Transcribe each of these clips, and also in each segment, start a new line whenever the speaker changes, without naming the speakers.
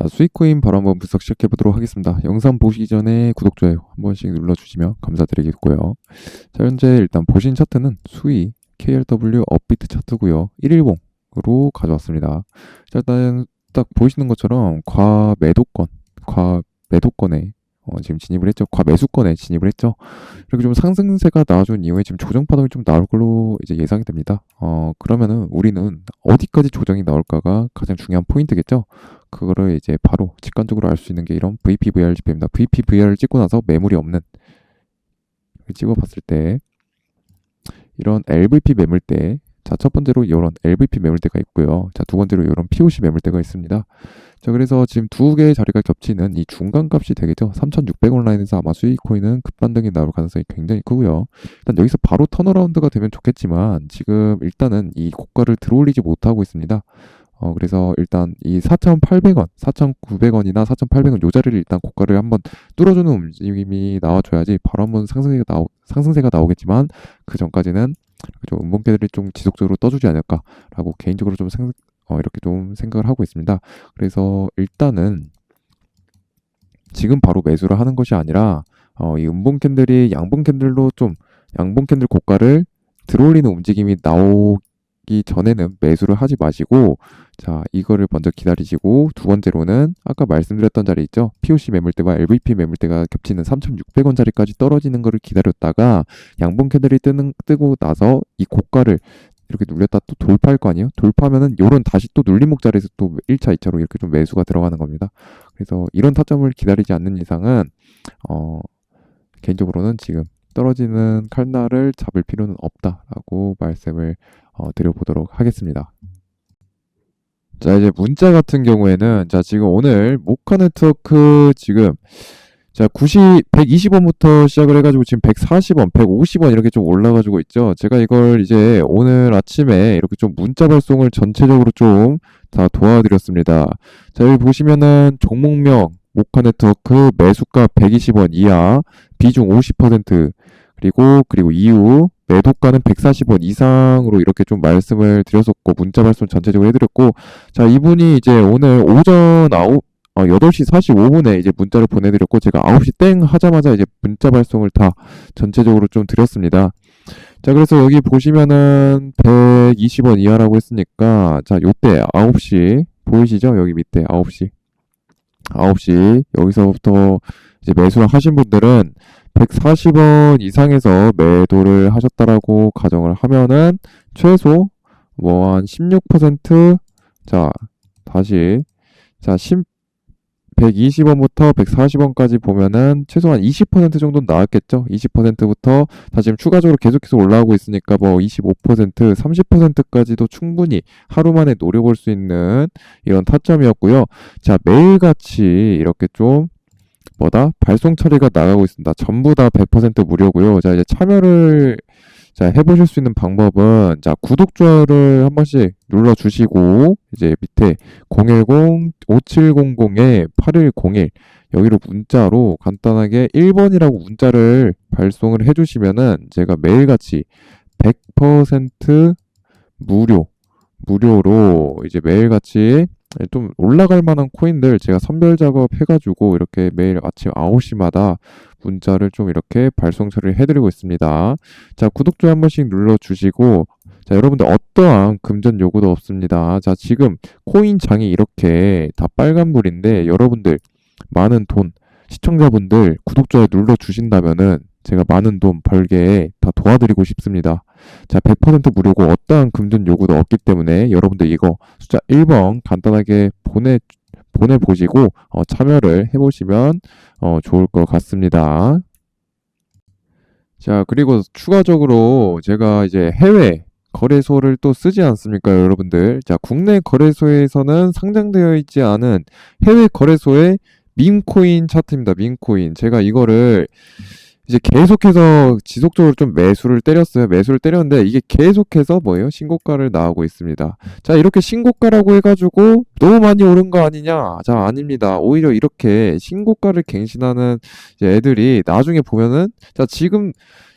자, 수익코인 바로 한번 분석 시작해 보도록 하겠습니다. 영상 보시기 전에 구독, 좋아요 한 번씩 눌러주시면 감사드리겠고요. 자, 현재 일단 보신 차트는 수익 KLW 업비트 차트고요. 110으로 가져왔습니다. 자, 일단 딱 보이시는 것처럼 과매도권, 과매도권에 어, 지금 진입을 했죠. 과매수권에 진입을 했죠. 이렇게 좀 상승세가 나와준 이후에 지금 조정 파동이 좀 나올 걸로 이제 예상이 됩니다. 어, 그러면은 우리는 어디까지 조정이 나올까가 가장 중요한 포인트겠죠. 그거를 이제 바로 직관적으로 알 수 있는 게 이런 VPVR 지표입니다. VPVR을 찍고 나서 매물이 없는 찍어봤을 때 이런 LVP 매물대 자, 첫 번째로 이런 LVP 매물대가 있고요. 자, 두 번째로 이런 POC 매물대가 있습니다. 자, 그래서 지금 두 개의 자리가 겹치는 이 중간 값이 되겠죠. 3,600원 라인에서 아마 수익 코인은 급반등이 나올 가능성이 굉장히 크고요. 일단 여기서 바로 턴어라운드가 되면 좋겠지만 지금 일단은 이 고가를 들어올리지 못하고 있습니다. 어, 그래서 일단 이 4,800원, 4,900원이나 4,800원 요 자리를 일단 고가를 한번 뚫어주는 움직임이 나와줘야지 바로 한번 상승세가 나오, 상승세가 나오겠지만 그 전까지는 좀 음봉대들이 좀 지속적으로 떠주지 않을까라고 개인적으로 좀 생, 어, 이렇게 좀 생각을 하고 있습니다. 그래서 일단은 지금 바로 매수를 하는 것이 아니라 어, 이 음봉 캔들이 양봉 캔들로 좀 양봉 캔들 고가를 들어올리는 움직임이 나오 기 전에는 매수를 하지 마시고 자 이거를 먼저 기다리시고 두 번째로는 아까 말씀드렸던 자리 있죠 POC 매물대와 LVP 매물대가 겹치는 3,600원 자리까지 떨어지는 거를 기다렸다가 양봉 캔들이 뜨는 뜨고 나서 이 고가를 이렇게 눌렸다 또 돌파할 거 아니에요? 돌파하면은 요런 다시 또 눌림목 자리에서 또 1차, 2차로 이렇게 좀 매수가 들어가는 겁니다. 그래서 이런 타점을 기다리지 않는 이상은 어 개인적으로는 지금 떨어지는 칼날을 잡을 필요는 없다라고 말씀을 어, 드려보도록 하겠습니다. 자 이제 문자 같은 경우에는 자 지금 오늘 모카 네트워크 지금 자, 90, 120원부터 시작을 해가지고 지금 140원, 150원 이렇게 좀 올라가지고 있죠. 제가 이걸 이제 오늘 아침에 이렇게 좀 문자 발송을 전체적으로 좀 다 도와드렸습니다. 자, 여기 보시면은 종목명, 모카 네트워크 매수가 120원 이하, 비중 50%, 그리고, 그리고 이후, 매도가는 140원 이상으로 이렇게 좀 말씀을 드렸었고, 문자 발송 전체적으로 해드렸고, 자, 이분이 이제 오늘 오전 9, 어, 8시 45분에 이제 문자를 보내드렸고, 제가 9시 땡 하자마자 이제 문자 발송을 다 전체적으로 좀 드렸습니다. 자, 그래서 여기 보시면은 120원 이하라고 했으니까, 자, 요때 9시, 보이시죠? 여기 밑에 9시. 9시, 여기서부터 이제 매수를 하신 분들은 140원 이상에서 매도를 하셨다라고 가정을 하면은, 최소 뭐 한 16%, 자, 다시, 자, 10, 120원부터 140원까지 보면은 최소한 20% 정도는 나왔겠죠. 20%부터 다 지금 추가적으로 계속해서 올라오고 있으니까 뭐 25%, 30%까지도 충분히 하루 만에 노려볼 수 있는 이런 타점이었고요. 자, 매일같이 이렇게 좀 뭐다? 발송 처리가 나가고 있습니다. 전부 다 100% 무료고요. 자, 이제 참여를 자, 해보실 수 있는 방법은, 자, 구독, 좋아요를 한 번씩 눌러주시고, 이제 밑에 010-5700-8101, 여기로 문자로 간단하게 1번이라고 문자를 발송을 해주시면은, 제가 매일같이 100% 무료, 무료로 이제 매일같이 좀 올라갈 만한 코인들 제가 선별 작업 해가지고 이렇게 매일 아침 9시마다 문자를 좀 이렇게 발송 처리를 해드리고 있습니다. 자, 구독, 좋아요 한 번씩 눌러주시고, 자, 여러분들 어떠한 금전 요구도 없습니다. 자, 지금 코인 장이 이렇게 다 빨간불인데, 여러분들 많은 돈, 시청자분들 구독, 좋아요 눌러주신다면은 제가 많은 돈 벌게 다 도와드리고 싶습니다. 자, 100% 무료고 어떠한 금전 요구도 없기 때문에 여러분들 이거 숫자 1번 간단하게 보내 보내보시고 어, 참여를 해보시면 어, 좋을 것 같습니다. 자, 그리고 추가적으로 제가 이제 해외 거래소를 또 쓰지 않습니까, 여러분들? 자, 국내 거래소에서는 상장되어 있지 않은 해외 거래소의 밈코인 차트입니다. 밈코인. 제가 이거를 이제 계속해서 지속적으로 좀 매수를 때렸어요. 매수를 때렸는데 이게 계속해서 뭐예요? 신고가를 나오고 있습니다. 자, 이렇게 신고가라고 해가지고 너무 많이 오른 거 아니냐? 자, 아닙니다. 오히려 이렇게 신고가를 갱신하는 애들이 나중에 보면은 자, 지금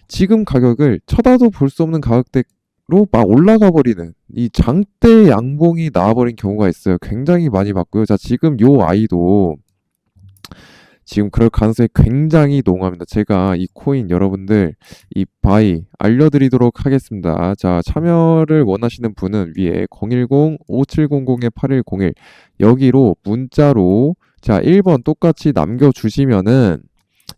지금 가격을 쳐다도 볼 수 없는 가격대 로 막 올라가 버리는 이 장대 양봉이 나와버린 경우가 있어요. 굉장히 많이 봤고요. 자, 지금 요 아이도 지금 그럴 가능성이 굉장히 농후합니다. 제가 이 코인 여러분들 이 바이 알려드리도록 하겠습니다. 자, 참여를 원하시는 분은 위에 010-5700-8101 여기로 문자로 자, 1번 똑같이 남겨주시면은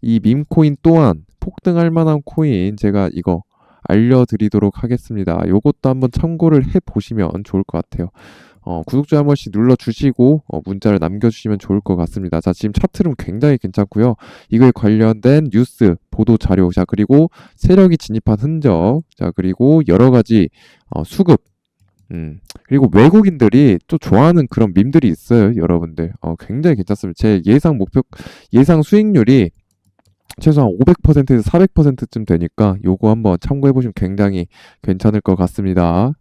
이 밈코인 또한 폭등할 만한 코인 제가 이거 알려드리도록 하겠습니다. 요것도 한번 참고를 해보시면 좋을 것 같아요. 어, 구독자 한 번씩 눌러주시고 어, 문자를 남겨주시면 좋을 것 같습니다. 자, 지금 차트는 굉장히 괜찮고요. 이거에 관련된 뉴스, 보도 자료, 자, 그리고 세력이 진입한 흔적, 자, 그리고 여러 가지 어, 수급, 음, 그리고 외국인들이 또 좋아하는 그런 밈들이 있어요, 여러분들. 어, 굉장히 괜찮습니다. 제 예상 목표, 예상 수익률이 최소한 500%에서 400%쯤 되니까 요거 한번 참고해 보시면 굉장히 괜찮을 것 같습니다.